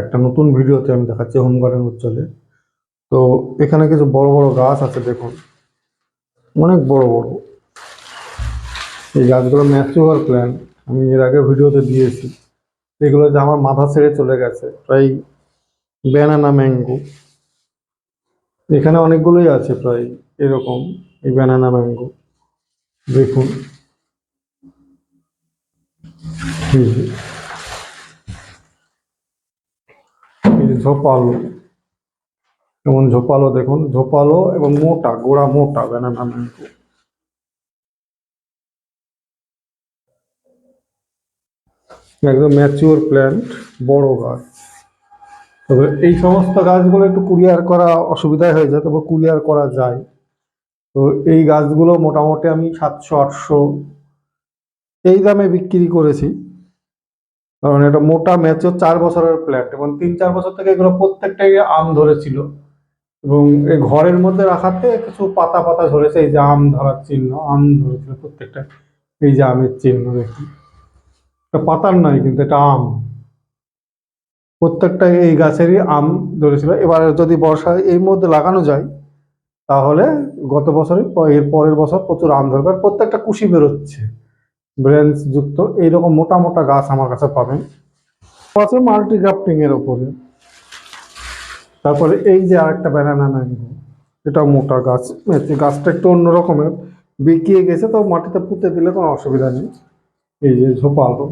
একটা নতুন ভিডিওতে আমি দেখাচ্ছি হোম গার্ডেন উচ্চলে। তো এখানে কিছু বড় বড় গাছ আছে, দেখুন। অনেক বড় বড়। এই গাছগুলো ম্যাচিওর প্ল্যান। আমি এর আগে ভিডিওতে দিয়েছি। এগুলো যে আমার মাথা ছেড়ে চলে গেছে, প্রায় ব্যানানা ম্যাঙ্গো। এখানে অনেকগুলোই আছে প্রায় এরকম, এই ব্যানানা ম্যাঙ্গো। দেখুন এই যে এই যে ঝোপালো। যেমন ঝোপালো দেখুন, ঝোপালো এবং মোটা, গোড়া মোটা ব্যানানা ম্যাঙ্গো একদম ম্যাচিওর প্ল্যান্ট বড় গাছ। তবে এই সমস্ত গাছগুলো একটু কুরিয়ার করা অসুবিধায় হয়ে যায়, তবে কুরিয়ার করা যায়। তো এই গাছগুলো মোটামুটি আমি সাতশো, আটশো এই দামে বিক্রি করেছি। কারণ এটা মোটা ম্যাচিওর চার বছরের প্ল্যান্ট এবং তিন চার বছর থেকে এগুলো প্রত্যেকটাই আম ধরেছিল। এবং এই ঘরের মধ্যে রাখাতে কিছু পাতা পাতা ধরেছে, এই যে আম ধরার চিহ্ন, আম ধরেছিল প্রত্যেকটা। এই যে আমের চিহ্ন দেখি এটা পাতার নয় কিন্তু এটা আম। প্রত্যেকটা এই গাছেরই আম ধরেছিল। এবার যদি বর্ষায় এর মধ্যে লাগানো যায়, তাহলে গত বছরই, এর পরের বছর প্রচুর আম ধরবে। প্রত্যেকটা কুশি বেরোচ্ছে। ব্রেঞ্চ যুক্ত, এইরকম মোটা মোটা গাছ আমার কাছে পাবেন। আছে মাল্টি গ্রাফটিং এর ওপরে। তারপরে এই যে আরেকটা ব্যানানা ম্যাঙ্গো এটা মোটা গাছ। গাছটা একটু অন্য রকমের। বেঁকিয়ে গেছে, তো মাটিতে পুঁতে দিলে কোনো অসুবিধা নেই। এই যে ঝোপালো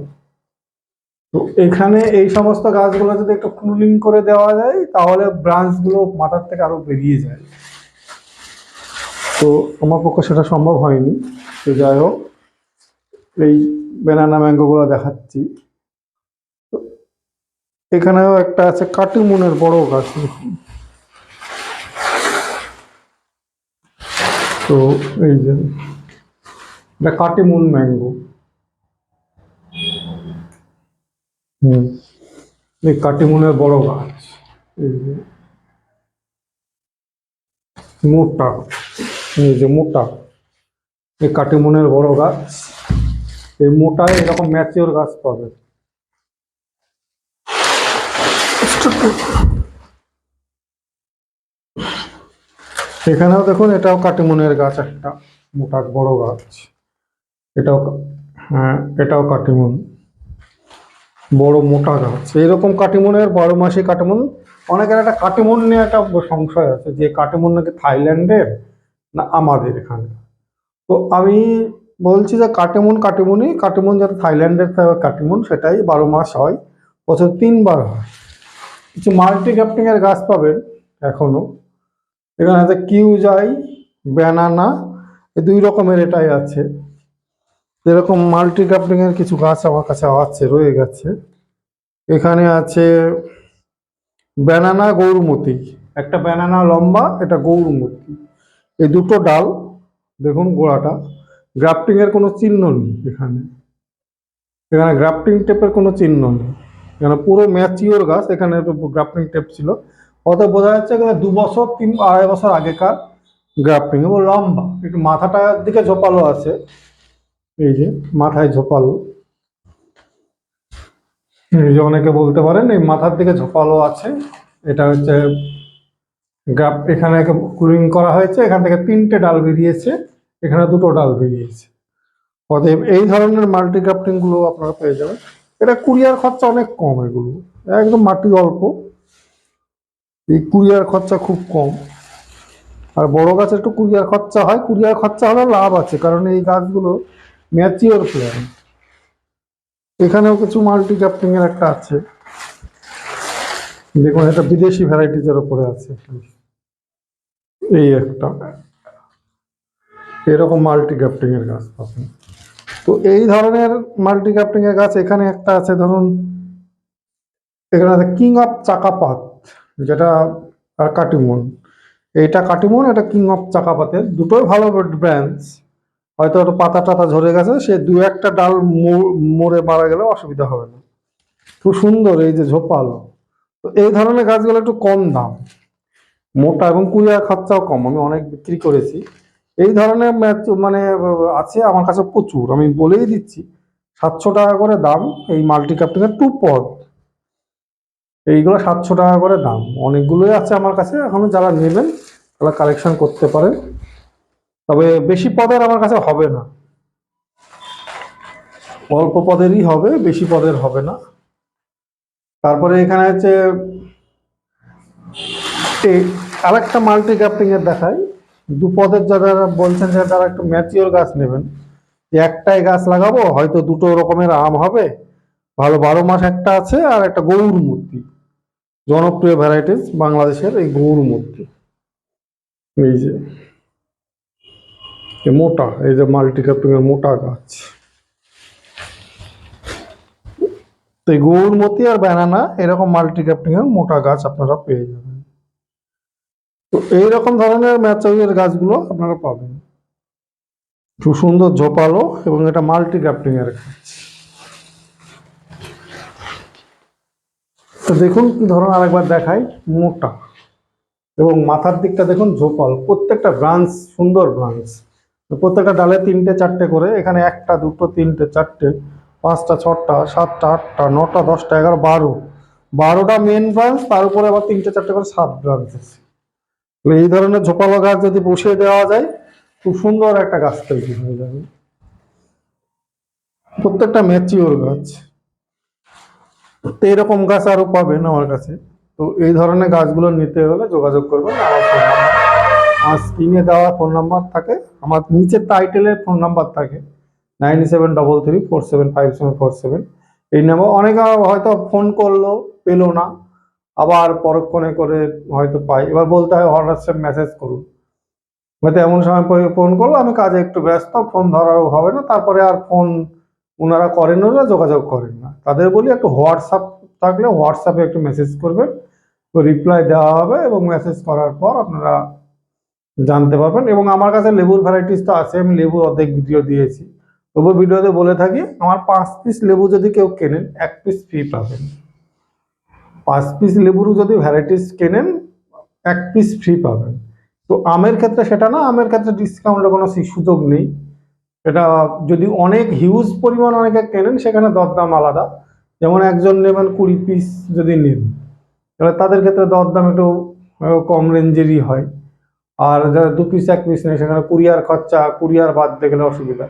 তো এখানে এই সমস্ত গাছগুলো যদি একটু ক্রুলিং করে দেওয়া যায়, তাহলে ব্রাঞ্চগুলো মাথার থেকে আরও বেরিয়ে যায়। তো আমার পক্ষে সেটা সম্ভব হয়নি। তো যাই হোক। এই ব্যানানা ম্যাঙ্গোগুলো দেখাচ্ছি। এখানেও একটা আছে কাটিমুনের বড় গাছ। তো এই যে, এটা কাটিমুন ম্যাঙ্গো হুম, এই কাটিমুনের বড় গাছ। এই যে, মোটা, এই যে মোটা। এই কাটিমুনের বড় গাছ। এই মোটায় এরকম ম্যাচিওর গাছ পাবে। এখানেও দেখুন, এটাও কাটিমুনের গাছ, একটা মোটা বড় গাছ। এটাও হ্যাঁ এটাও কাটিমুন। বড় মোটা গাছ। এইরকম কাটিমুনের, বারো মাসি কাটিমুন। অনেকের একটা কাটিমুন নিয়ে একটা সংশয় আছে, যে কাটিমুন নাকি থাইল্যান্ডের না আমাদের এখানে। তো আমি বলছি যে কাটিমুন, কাটিমুনই, কাটিমুন যেটা থাইল্যান্ডের কাটিমুন, সেটাই বারো মাস হয়, বছর তিনবার হয়। কিছু মাল্টি গ্রাফটিং গাছ পাবেন এখনও এখানে আছে কিউজাই, ব্যানানা, এই দুই রকমের এটাই আছে। যেরকম মাল্টি গ্রাফটিং কিছু গাছ আমার কাছে আছে, রয়ে গেছে। এখানে আছে ব্যানানা, গৌরমতি। একটা ব্যানানা লম্বা এটা গৌরমতি। এই দুটো ডাল, দেখুন গোড়াটা। গ্রাফটিং এর কোনো চিহ্ন নেই এখানে। এখানে গ্রাফটিং টেপের কোনো চিহ্ন নেই। এখানে পুরো ম্যাচিওর গাছ, এখানে গ্রাফটিং টেপ ছিল। অত বোঝা যাচ্ছে এখানে দু বছর, তিন, আড়াই বছর আগেকার গ্রাফটিং এবং লম্বা, একটু মাথাটার দিকে ঝোপালো আছে। এই যে, মাথায় ঝোপালো। এই যে অনেকে বলতে পারেন, এই মাথার দিকে ঝোপালো আছে। এটা হচ্ছে গ্রাফ এখানে কুলিং করা হয়েছে। এখান থেকে তিনটে ডাল বেরিয়েছে। এখানে দুটো ডাল বেরিয়েছে অতএব এই ধরনের মাল্টি গুলো আপনারা পেয়ে যাবেন। এটা কুরিয়ার খরচা অনেক কম এগুলো। একদম মাটি অল্প। এই কুরিয়ার খরচা খুব কম। আর বড় গাছে একটু কুরিয়ার খরচা হয়। কুরিয়ার খরচা হলে লাভ আছে, কারণ এই গাছগুলো ম্যাচিওর প্ল্যান্ট এখানেও কিছু মাল্টি এর একটা আছে। দেখুন, এটা বিদেশি ভ্যারাইটিজের ওপরে আছে। এই একটা। এরকম মাল্টি এর গাছ পাবেন। তো এই ধরনের মাল্টি এর গাছ এখানে একটা আছে, ধরুন, এখানে আছে কিং অফ চাকাপাত যেটা আর কাটিমন এইটা কাটিমন এটা কিং অফ চাকাপাতের দুটোই ভালো ব্রাঞ্চ হয়তো একটা পাতা টাতা ঝরে গেছে, সে দু একটা ডাল মরে মারা গেলে অসুবিধা হবে না। খুব সুন্দর এই যে ঝোপালো। তো এই ধরনের গাছগুলো একটু কম দাম। মোটা এবং কুড়িয়ার খরচাও কম। আমি অনেক বিক্রি করেছি। এই ধরনের মানে আছে আমার কাছে প্রচুর, আমি বলেই দিচ্ছি। সাতশো টাকা করে দাম এই মাল্টি ক্যাপ্টিংয়ের টু পদ। এইগুলো সাতশো টাকা করে দাম। অনেকগুলোই আছে আমার কাছে, এখনও যারা নেবেন তারা কালেকশন করতে পারেন। তবে বেশি পদের আমার কাছে হবে না। অল্প পদেরই হবে, বেশি পদের হবে না। তারপরে এখানে হচ্ছে আরেকটা মাল্টি এর দেখাই। দু পদের যারা বলছেন যে তারা একটু ম্যাচিওর গাছ নেবেন, যে একটাই গাছ লাগাবো, হয়তো দুটো রকমের আম হবে, ভালো বারো মাস একটা আছে আর একটা গৌর মূর্তি। জনপ্রিয় ভ্যারাইটিস বাংলাদেশের এই গৌর মূর্তি। এই যে মোটা, এই যে মাল্টি এর মোটা গাছ। তো এই গৌরমতি আর ব্যানানা এরকম মাল্টি এর মোটা গাছ আপনারা পেয়ে যাবেন। তো এইরকম ধরনের ম্যাচাউয়ের গাছগুলো আপনারা পাবেন। খুব সুন্দর ঝোপালো এবং এটা মাল্টি এর তো দেখুন, ধরুন আরেকবার দেখাই, মোটা। এবং মাথার দিকটা দেখুন ঝোপাল প্রত্যেকটা ব্রাঞ্চ সুন্দর ব্রাঞ্চ প্রত্যেকটা ডালে তিনটে চারটে করে, এখানে একটা, দুটো, তিনটে, চারটে, পাঁচটা, ছটা, সাতটা, আটটা, নটা, দশটা, এগারো, বারো। বারোটা মেন ব্রাঞ্চ তার উপরে আবার তিনটে, চারটে করে সাত ব্রাঞ্চ আছে। এই ধরনের ঝোপালো গাছ যদি বসিয়ে দেওয়া যায়, খুব সুন্দর একটা গাছ তৈরি হয়ে যাবে। প্রত্যেকটা ম্যাচিওর গাছ। তো এরকম গাছ আরও পাবেন আমার কাছে। তো এই ধরনের গাছগুলো নিতে হলে যোগাযোগ করবেন। আমার স্ক্রিনে দেওয়া ফোন নাম্বার থাকে। আমার নিচের টাইটেলের ফোন নাম্বার থাকে। Nine seven double three four seven five seven four seven এই নাম্বার অনেকে হয়তো ফোন করল, পেল না। আবার পরক্ষণে করে হয়তো পাই। এবার বলতে হয় হোয়াটসঅ্যাপ মেসেজ করুন। হয়তো এমন সময় ফোন করল, আমি কাজে একটু ব্যস্ত ফোন ধরাও হবে না, তারপরে আর ফোন ওনারা করেন না, যোগাযোগ করেন না। তাদের বলি একটু হোয়াটসঅ্যাপ থাকলে হোয়াটসঅ্যাপে একটু মেসেজ করবেন রিপ্লাই দেওয়া হবে এবং মেসেজ করার পর আপনারা জানতে পারবেন। এবং আমার কাছে লেবুর ভ্যারাইটিস তো আছে, আমি লেবুর অর্ধেক ভিডিও দিয়েছি। তবু ভিডিওতে বলে থাকি, আমার পাঁচ পিস লেবু যদি কেউ কেনেন, এক পিস ফ্রি পাবেন। পাঁচ পিস লেবুর যদি ভ্যারাইটিস কেনেন, এক পিস ফ্রি পাবেন। তো আমের ক্ষেত্রে সেটা না, আমের ক্ষেত্রে ডিসকাউন্টের কোনো সুযোগ নেই। এটা যদি অনেক হিউজ পরিমাণ অনেকে কেনেন, সেখানে দরদাম আলাদা। যেমন একজন নেবেন কুড়ি পিস যদি নেন, তাহলে তাদের ক্ষেত্রে দরদাম একটু কম রেঞ্জেরই হয়। আর যারা দু পিস এক পিস নেয়, সেখানে কুরিয়ার খরচা, কুরিয়ার বাদ দিয়ে গেলে অসুবিধা।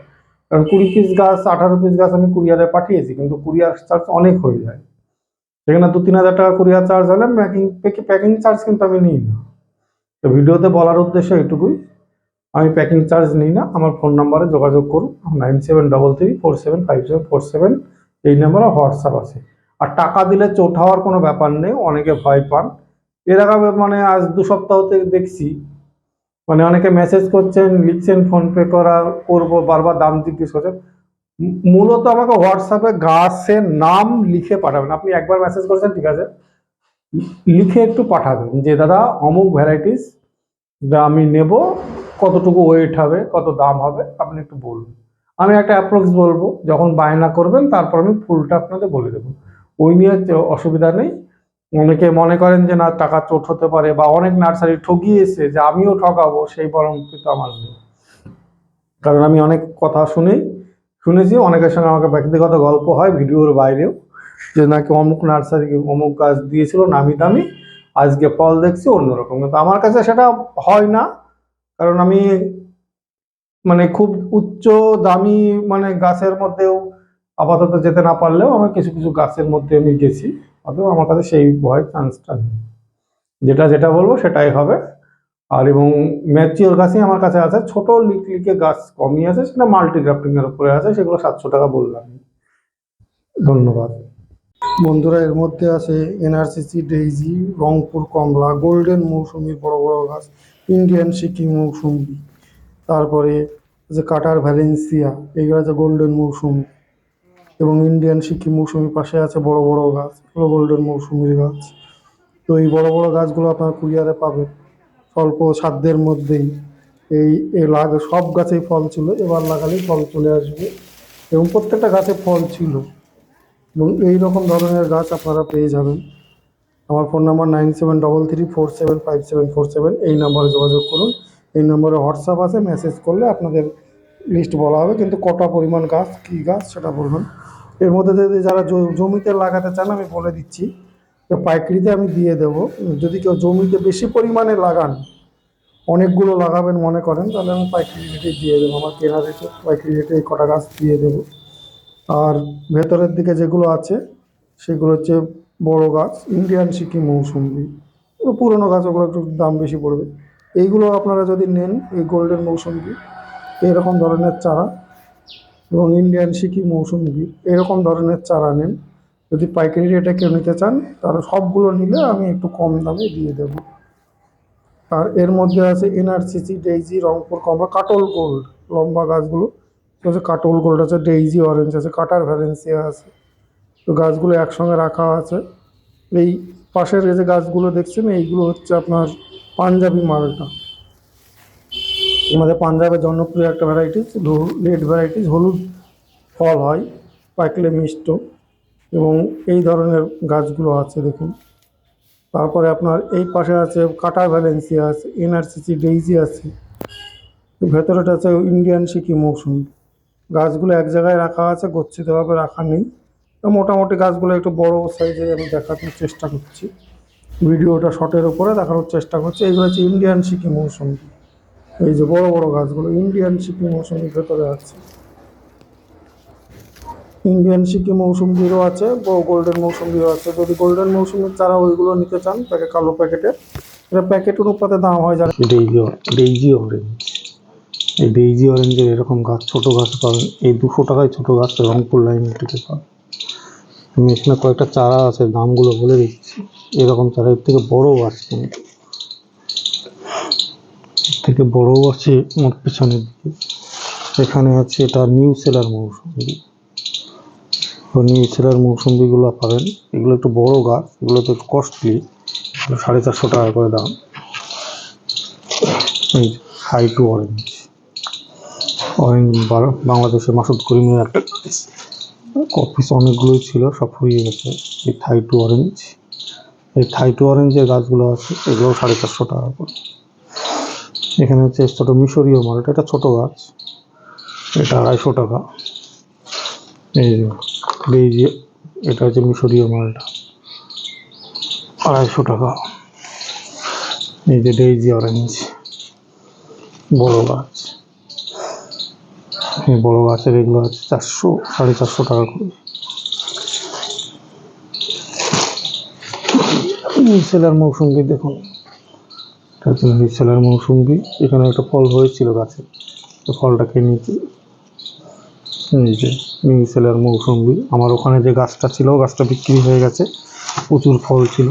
কারণ কুড়ি পিস গাছ, আঠারো পিস গাছ আমি কুরিয়ারে পাঠিয়েছি, কিন্তু কুরিয়ার চার্জ অনেক হয়ে যায়। সেখানে দু তিন হাজার টাকা কুরিয়ার চার্জ হলে প্যাকিং প্যাকিং চার্জ কিন্তু আমি নিই না। তো ভিডিওতে বলার উদ্দেশ্য এটুকুই, আমি প্যাকিং চার্জ নিই না। আমার ফোন নাম্বারে যোগাযোগ করুন। Nine seven double three four seven five seven four seven এই নাম্বারে হোয়াটসঅ্যাপ আছে। আর টাকা দিলে চোট হওয়ার কোনো ব্যাপার নেই, অনেকে ভয় পান। এর আগে মানে আজ দু সপ্তাহ থেকে দেখছি মানে অনেকে মেসেজ করছেন, লিখছেন ফোনপে করা, করব, বারবার দাম জিজ্ঞেস করছেন। মূলত আমাকে হোয়াটসঅ্যাপে গাছের নাম লিখে পাঠাবেন। আপনি একবার মেসেজ করেছেন, ঠিক আছে? লিখে একটু পাঠাবেন যে, দাদা, অমুক ভ্যারাইটিস আমি নেব, কতটুকু ওয়েট হবে, কত দাম হবে, আপনি একটু বলুন। আমি একটা অ্যাপ্রক্স বলব, যখন বায়না করবেন, তারপর আমি ফুলটা আপনাদের বলে দেবো। ওই নিয়ে অসুবিধা নেই। অনেকে মনে করেন যে, না, টাকা চোট হতে পারে বা অনেক নার্সারি ঠকিয়েছে যে, আমিও ঠকাবো, সেই বরং কিন্তু আমার নেই। কারণ আমি অনেক কথা শুনেই শুনেছি, অনেকের সঙ্গে আমাকে ব্যক্তিগত গল্প হয়, ভিডিওর বাইরেও, যে নাকি অমুক নার্সারি অমুক গাছ দিয়েছিল, নামি দামি, আজকে ফল দেখছি, অন্যরকম। কিন্তু আমার কাছে সেটা হয় না, কারণ আমি মানে খুব উচ্চ দামি মানে গাছের মধ্যেও আপাতত যেতে না পারলেও আমি কিছু কিছু গাছের মধ্যে আমি গেছি, অতএব আমার কাছে সেই ভয় চান্সটা নেই। যেটা যেটা বলব সেটাই হবে। আর এবং ম্যাচিওর গাছই আমার কাছে আছে। ছোট লিক লিকে গাছ কমই আছে, সেটা মাল্টি গ্রাফটিং এর উপরে আছে, সেগুলো সাতশো টাকা বললাম। ধন্যবাদ। বন্ধুরা, এর মধ্যে আছে এনআরসিসি, ডেইজি, রংপুর, কমলা, গোল্ডেন মৌসুমি, বড় বড় গাছ, ইন্ডিয়ান, সিকিম মৌসুমি, তারপরে যে কাটার ভ্যালেন্সিয়া, এগুলো আছে গোল্ডেন মৌসুমি, এবং ইন্ডিয়ান, সিকিম মৌসুমি পাশে আছে বড় বড় গাছ গোল্ডেন মৌসুমির গাছ। তো এই বড় বড় গাছগুলো আপনার কুরিয়ারে পাবেন। স্বল্প সাধ্যের মধ্যেই এই লাগ, সব গাছেই ফল ছিল। এবার লাগালেই ফল চলে আসবে এবং প্রত্যেকটা গাছে ফল ছিল। এবং এই রকম ধরনের গাছ আপনারা পেয়ে যাবেন। আমার phone number nine seven double three four seven five seven four seven. এই নাম্বারে যোগাযোগ করুন। এই নম্বরে হোয়াটসঅ্যাপ আছে, মেসেজ করলে আপনাদের লিস্ট বলা হবে। কিন্তু কটা পরিমাণ গাছ, কী গাছ সেটা বলবেন এর মধ্যে যদি যারা জমিতে লাগাতে চান, আমি বলে দিচ্ছি। তো পাইকারিতে আমি দিয়ে দেব। যদি কেউ জমিতে বেশি পরিমাণে লাগান, অনেকগুলো লাগাবেন মনে করেন, তাহলে আমি পাইকারি রেটে দিয়ে দেবো। আমার কেনা রেটে, পাইকারি রেটে এই কটা গাছ দিয়ে দেবো। আর ভেতরের দিকে যেগুলো আছে, সেগুলো হচ্ছে বড় গাছ, ইন্ডিয়ান সিকিম এগুলো পুরোনো গাছ, ওগুলো একটু দাম বেশি পড়বে। এইগুলো আপনারা যদি নেন, এই গোল্ডেন মৌসুম্বি এরকম ধরনের চারা, এবং ইন্ডিয়ান সিকিম মৌসুম্বি এরকম ধরনের চারা নেন। যদি পাইকারি রেটে কেউ নিতে চান, তাহলে সবগুলো নিলে আমি একটু কম দামে দিয়ে দেবো। আর এর মধ্যে আছে এনআরসিসি ডেইজি রংপুর কমলা, কাটল গোল্ড লম্বা গাছগুলো। হচ্ছে কাটল গোল্ড আছে ডেইজি অরেঞ্জ আছে, কাটার ভ্যালেন্সিয়া আছে। তো গাছগুলো একসঙ্গে রাখা আছে। এই পাশের যে গাছগুলো দেখছেন, এইগুলো হচ্ছে আপনার পাঞ্জাবি মালটা। আমাদের পাঞ্জাবের জনপ্রিয় একটা ভ্যারাইটিস লেট ভ্যারাইটিস হলুদ, ফল হয় পাকলে মিষ্ট। এবং এই ধরনের গাছগুলো আছে, দেখুন। তারপরে আপনার এই পাশে আছে কাটার ভ্যালেন্সিয়া আছে, এনআরসিসি ডেইজি আছে, ভেতরেটা আছে ইন্ডিয়ান সিকি মৌসুম। গাছগুলো এক জায়গায় রাখা আছে, গচ্ছিতভাবে রাখা নেই। তো মোটামুটি গাছগুলো একটু বড় সাইজে আমি দেখানোর চেষ্টা করছি। ভিডিওটা শর্টের উপরে দেখানোর চেষ্টা করছি। এইগুলো হচ্ছে ইন্ডিয়ান সিকি মৌসুমি। এই যে বড় বড় গাছগুলো, ইন্ডিয়ান সিকি মৌসুমির ভেতরে আছে। ইন্ডিয়ান সিকি মৌসুমিরও আছে গোল্ডেন মৌসুমিরও আছে। যদি গোল্ডেন মৌসুমির চারা ওইগুলো নিতে চান প্যাকেট কালো প্যাকেটে এটা প্যাকেট অনুপাতে দাম হয় যারা ডেইজি ডেইজি অরেঞ্জ এই ডেইজি অরেঞ্জের এরকম গাছ, ছোট গাছ পাবেন। এই দুশো টাকায় ছোট গাছ রংপুর লাইন থেকে পাবেন। আমি এখানে কয়েকটা চারা আছে, দামগুলো বলে দিচ্ছি। এরকম চারা, এর থেকে বড়ও আছে। এর থেকে বড়ও আছে আমার পেছনের দিকে। এখানে আছে এটা নিউ সেলার মৌসুমি তো নিউ সেলার মৌসুমিগুলো পাবেন। এগুলো একটু বড় গাছ, এগুলো তো একটু কস্টলি সাড়ে চারশো টাকা করে দাম। এই হাই টু অরেঞ্জ অরেঞ্জ বাংলাদেশে মাসুদ করিমের একটা অফিস অনেকগুলোই ছিল, সব ফুরিয়ে গেছে। এই থাই টু অরেঞ্জ এই থাই টু অরেঞ্জের গাছগুলো আছে এগুলো সাড়ে চারশো টাকা করে। এখানে হচ্ছে ছোটো মিশরীয় মালটা, এটা একটা ছোটো গাছ। এটা আড়াইশো টাকা। এই এই যে এটা হচ্ছে মিশরীয় মালটা। আড়াইশো টাকা। এই যে ডেইজি অরেঞ্জ বড় গাছ। এই বড় গাছের এগুলো আছে চারশো, সাড়ে চারশো টাকা করে। সেলার মৌসুম্বি দেখুন। এটা হচ্ছে সেলার মৌসুম্বি এখানে একটা ফল হয়েছিল গাছে। ফলটাকে নিয়েছি। এই যে নিউ সেলার মৌসুম্বি আমার ওখানে যে গাছটা ছিল গাছটা বিক্রি হয়ে গেছে প্রচুর ফল ছিল।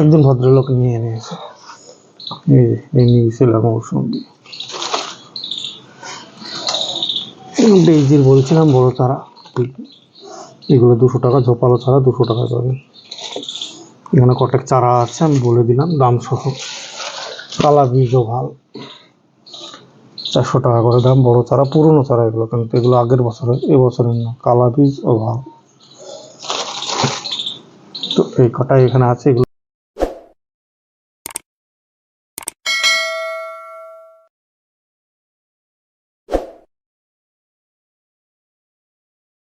একজন ভদ্রলোক নিয়ে নিয়েছে। এই যে, এই নিউ সেলার মৌসুম্বি ডেইজির বলছিলাম বড় চারা। এগুলো দুশো টাকা ঝোপালো চারা দুশো টাকা পাবে এখানে কটেক চারা আছে আমি বলে দিলাম দাম সহ কালা বীজও ভালো। চারশো টাকা করে দাম, বড় চারা, পুরনো চারা এগুলো কিন্তু, এগুলো আগের বছরের এবছরের না কালা বীজ ও ভালো তো এই কটাই এখানে আছে, এগুলো